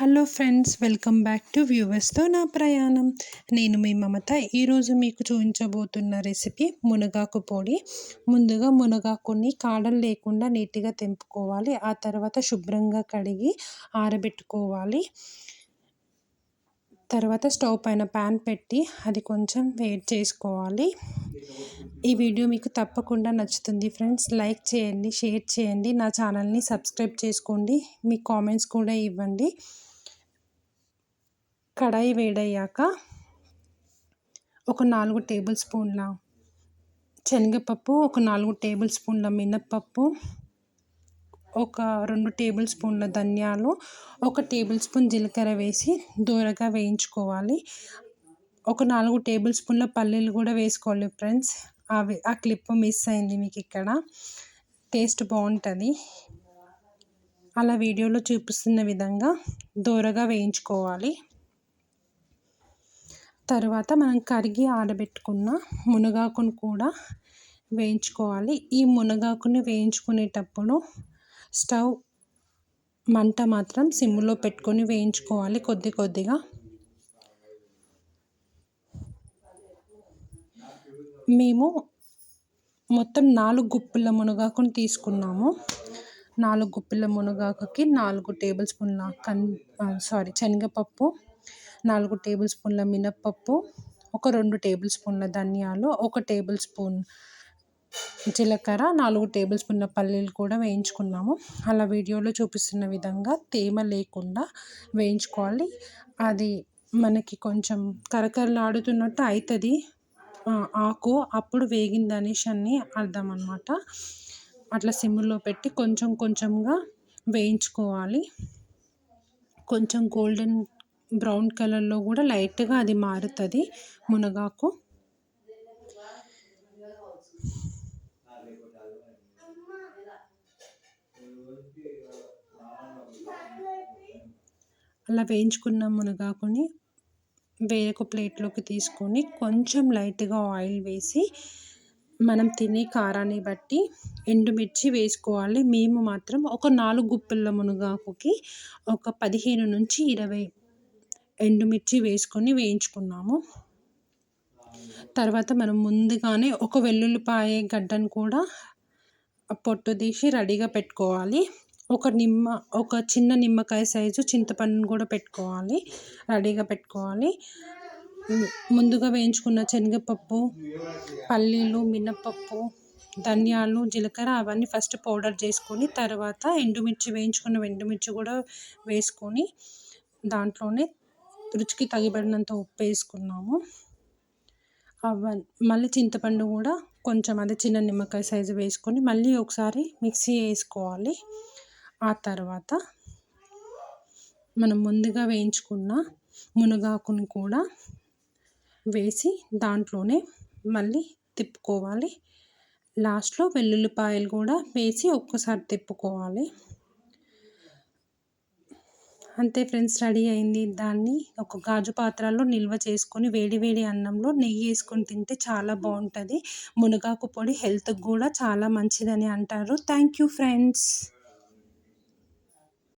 Hello friends welcome back to వ్యూవర్స్తో నా ప్రయాణం. నేను మీ మమత. ఈరోజు మీకు చూపించబోతున్న రెసిపీ మునగాకు పొడి. ముందుగా మునగాకుని కాడలు లేకుండా నీట్గా తెంపుకోవాలి. ఆ తర్వాత శుభ్రంగా కడిగి ఆరబెట్టుకోవాలి. తర్వాత స్టవ్ పైన ప్యాన్ పెట్టి అది కొంచెం వేడి చేసుకోవాలి. ఈ వీడియో మీకు తప్పకుండా నచ్చుతుంది ఫ్రెండ్స్. లైక్ చేయండి షేర్ చేయండి. నా ఛానల్ని సబ్స్క్రైబ్ చేసుకోండి. మీ కామెంట్స్ కూడా ఇవ్వండి. కడాయి వేడయ్యాక ఒక నాలుగు టేబుల్ స్పూన్ల శనగపప్పు ఒక నాలుగు టేబుల్ స్పూన్ల మినప్పప్పు ఒక రెండు టేబుల్ స్పూన్ల ధనియాలు ఒక టేబుల్ స్పూన్ జీలకర్ర వేసి దూరగా వేయించుకోవాలి. ఒక నాలుగు టేబుల్ స్పూన్ల పల్లీలు కూడా వేసుకోవాలి ఫ్రెండ్స్. అవి ఆ క్లిప్ మిస్ అయింది మీకు ఇక్కడ. టేస్ట్ బాగుంటుంది. అలా వీడియోలో చూపిస్తున్న విధంగా దూరగా వేయించుకోవాలి. తర్వాత మనం కరిగి ఆడబెట్టుకున్న మునగాకును కూడా వేయించుకోవాలి. ఈ మునగాకుని వేయించుకునేటప్పుడు స్టవ్ మంట మాత్రం సిమ్లో పెట్టుకొని వేయించుకోవాలి కొద్ది కొద్దిగా. మేము మొత్తం నాలుగు గుప్పిల మునగాకుని తీసుకున్నాము. నాలుగు గుప్పిల మునగాకుకి నాలుగు టేబుల్ స్పూన్ల కన్ సారీ శనగపప్పు నాలుగు టేబుల్ స్పూన్ల మినప్పప్పు ఒక రెండు టేబుల్ స్పూన్ల ధనియాలు ఒక టేబుల్ స్పూన్ జీలకర్ర నాలుగు టేబుల్ స్పూన్ల పల్లీలు కూడా వేయించుకున్నాము. అలా వీడియోలో చూపిస్తున్న విధంగా తేమ లేకుండా వేయించుకోవాలి. అది మనకి కొంచెం కరకరలాడుతున్నట్టు అవుతుంది ఆకు అప్పుడు వేగింది అనేసి అని అర్థం అనమాట అట్లా సిమ్లో పెట్టి కొంచెం కొంచెంగా వేయించుకోవాలి. కొంచెం గోల్డెన్ బ్రౌన్ కలర్లో కూడా లైట్గా అది మారుతుంది. మునగాకు. అలా వేయించుకున్న మునగాకుని వేరొక ప్లేట్లోకి తీసుకొని కొంచెం లైట్గా ఆయిల్ వేసి మనం తినే కారాన్ని బట్టి ఎండుమిర్చి వేసుకోవాలి. మేము మాత్రం ఒక నాలుగు గుప్పిళ్ళ మునగాకుకి ఒక పదిహేను నుంచి ఇరవై ఎండుమిర్చి వేసుకొని వేయించుకున్నాము. తర్వాత మనం ముందుగానే ఒక వెల్లుల్లిపాయ గడ్డను కూడా పొట్టు తీసి రెడీగా పెట్టుకోవాలి. ఒక నిమ్మ ఒక చిన్న నిమ్మకాయ సైజు చింతపండును కూడా పెట్టుకోవాలి. రెడీగా పెట్టుకోవాలి. ముందుగా వేయించుకున్న శనగపప్పు పల్లీలు మినపప్పు ధనియాలు జీలకర్ర అవన్నీ ఫస్ట్ పౌడర్ చేసుకొని తర్వాత ఎండుమిర్చి వేయించుకున్న ఎండుమిర్చి కూడా వేసుకొని దాంట్లోనే రుచికి తగిపడినంత ఉప్పు వేసుకున్నాము. అవన్నీ మళ్ళీ చింతపండు కూడా కొంచెం అదే చిన్న నిమ్మకాయ సైజు వేసుకొని మళ్ళీ ఒకసారి మిక్సీ వేసుకోవాలి. ఆ తర్వాత మనం ముందుగా వేయించుకున్న మునగాకుని కూడా వేసి దాంట్లోనే మళ్ళీ తిప్పుకోవాలి. లాస్ట్లో వెల్లుల్లిపాయలు కూడా వేసి ఒక్కసారి తిప్పుకోవాలి. అంతే ఫ్రెండ్స్ రెడీ అయింది. దాన్ని ఒక గాజు పాత్రలో నిల్వ చేసుకొని వేడి వేడి అన్నంలో నెయ్యి వేసుకొని తింటే చాలా బాగుంటుంది. మునగాకు పొడి హెల్త్కి కూడా చాలా మంచిదని అంటారు. Thank you friends.